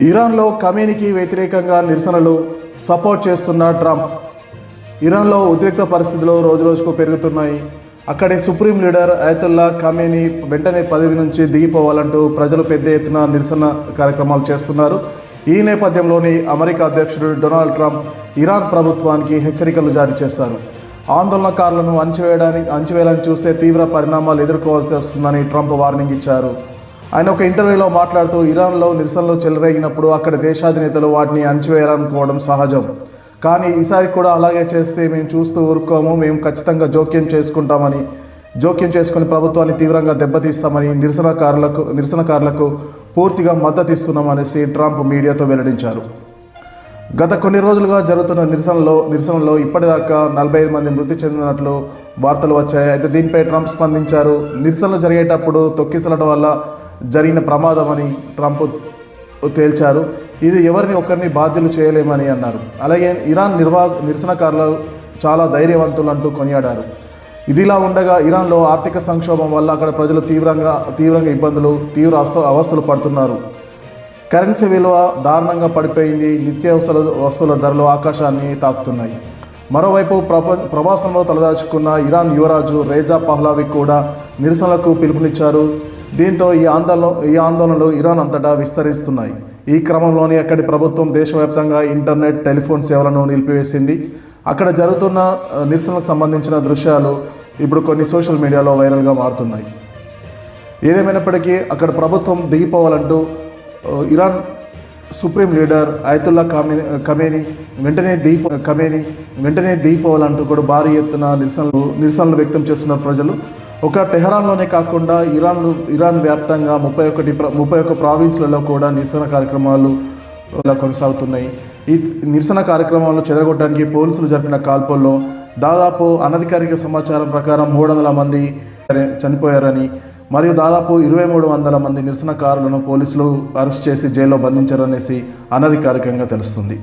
ఇరాన్లో కమేనికి వ్యతిరేకంగా నిరసనలు సపోర్ట్ చేస్తున్న ట్రంప్. ఇరాన్లో ఉద్రిక్త పరిస్థితులు రోజురోజుకు పెరుగుతున్నాయి. అక్కడి సుప్రీం లీడర్ అయతుల్లా ఖమేని వెంటనే పదవి నుంచి దిగిపోవాలంటూ ప్రజలు పెద్ద ఎత్తున నిరసన కార్యక్రమాలు చేస్తున్నారు. ఈ నేపథ్యంలోని అమెరికా అధ్యక్షుడు డొనాల్డ్ ట్రంప్ ఇరాన్ ప్రభుత్వానికి హెచ్చరికలు జారీ చేశారు. ఆందోళనకారులను అణచివేయడానికి అణచివేయాలని చూస్తే తీవ్ర పరిణామాలు ఎదుర్కోవాల్సి వస్తుందని ట్రంప్ వార్నింగ్ ఇచ్చారు. ఆయన ఒక ఇంటర్వ్యూలో మాట్లాడుతూ ఇరాన్లో నిరసనలు చెలరేగినప్పుడు అక్కడ దేశాధినేతలు వాటిని అణచివేయాలనుకోవడం సహజం. కానీ ఈసారి కూడా అలాగే చేస్తే మేము చూస్తూ ఊరుకోము మేము ఖచ్చితంగా జోక్యం చేసుకుంటామని జోక్యం చేసుకుని ప్రభుత్వాన్ని తీవ్రంగా దెబ్బతీస్తామని నిరసనకారులకు నిరసనకారులకు పూర్తిగా మద్దతు ఇస్తున్నామనేసి ట్రంప్ మీడియాతో వెల్లడించారు. గత కొన్ని రోజులుగా జరుగుతున్న నిరసనలో నిరసనలో ఇప్పటిదాకా నలభై ఐదు మంది మృతి చెందినట్లు వార్తలు వచ్చాయి. అయితే దీనిపై ట్రంప్ స్పందించారు. నిరసనలు జరిగేటప్పుడు తొక్కిసలడం వల్ల జరిగిన ప్రమాదం అని ట్రంప్ తేల్చారు. ఇది ఎవరిని ఒకరిని బాధ్యులు చేయలేమని అన్నారు. అలాగే ఇరాన్ నిర్వా నిరసనకారులు చాలా ధైర్యవంతులు అంటూ కొనియాడారు. ఇదిలా ఉండగా ఇరాన్లో ఆర్థిక సంక్షోభం వల్ల అక్కడ ప్రజలు తీవ్రంగా తీవ్రంగా ఇబ్బందులు తీవ్ర అస్త అవస్థలు పడుతున్నారు. కరెన్సీ విలువ దారుణంగా పడిపోయింది. నిత్యావసర వస్తువుల ధరలు ఆకాశాన్ని తాకుతున్నాయి. మరోవైపు ప్రప ప్రవాసంలో తలదాచుకున్న ఇరాన్ యువరాజు రేజా పహ్లావి కూడా నిరసనలకు పిలుపునిచ్చారు. దీంతో ఈ ఆందోళన ఈ ఆందోళనలు ఇరాన్ అంతటా విస్తరిస్తున్నాయి. ఈ క్రమంలోనే అక్కడి ప్రభుత్వం దేశవ్యాప్తంగా ఇంటర్నెట్ టెలిఫోన్ సేవలను నిలిపివేసింది. అక్కడ జరుగుతున్న నిరసనకు నిరసనలకు సంబంధించిన దృశ్యాలు ఇప్పుడు కొన్ని సోషల్ మీడియాలో వైరల్గా మారుతున్నాయి. ఏదేమైనప్పటికీ అక్కడ ప్రభుత్వం దిగిపోవాలంటూ ఇరాన్ సుప్రీం లీడర్ ఆయతుల్లా కమే కమేని వెంటనే దిగిపో కమేని వెంటనే దిగిపోవాలంటూ కూడా భారీ ఎత్తున నిరసనలు నిరసనలు వ్యక్తం చేస్తున్న ప్రజలు. ఒక టెహరాన్లోనే కాకుండా ఇరాన్ ఇరాన్ వ్యాప్తంగా ముప్పై ఒకటి ముప్పై ఒక్క ప్రావిన్స్లలో కూడా నిరసన కార్యక్రమాలు కొనసాగుతున్నాయి. ఈ నిరసన కార్యక్రమాలను చెదరగొట్టడానికి పోలీసులు జరిపిన కాల్పుల్లో దాదాపు అనధికారిక సమాచారం ప్రకారం మూడు వందల మంది చనిపోయారని మరియు దాదాపు ఇరవై మూడు వందల మంది నిరసనకారులను పోలీసులు అరెస్ట్ చేసి జైల్లో బంధించారనేసి అనధికారికంగా తెలుస్తుంది.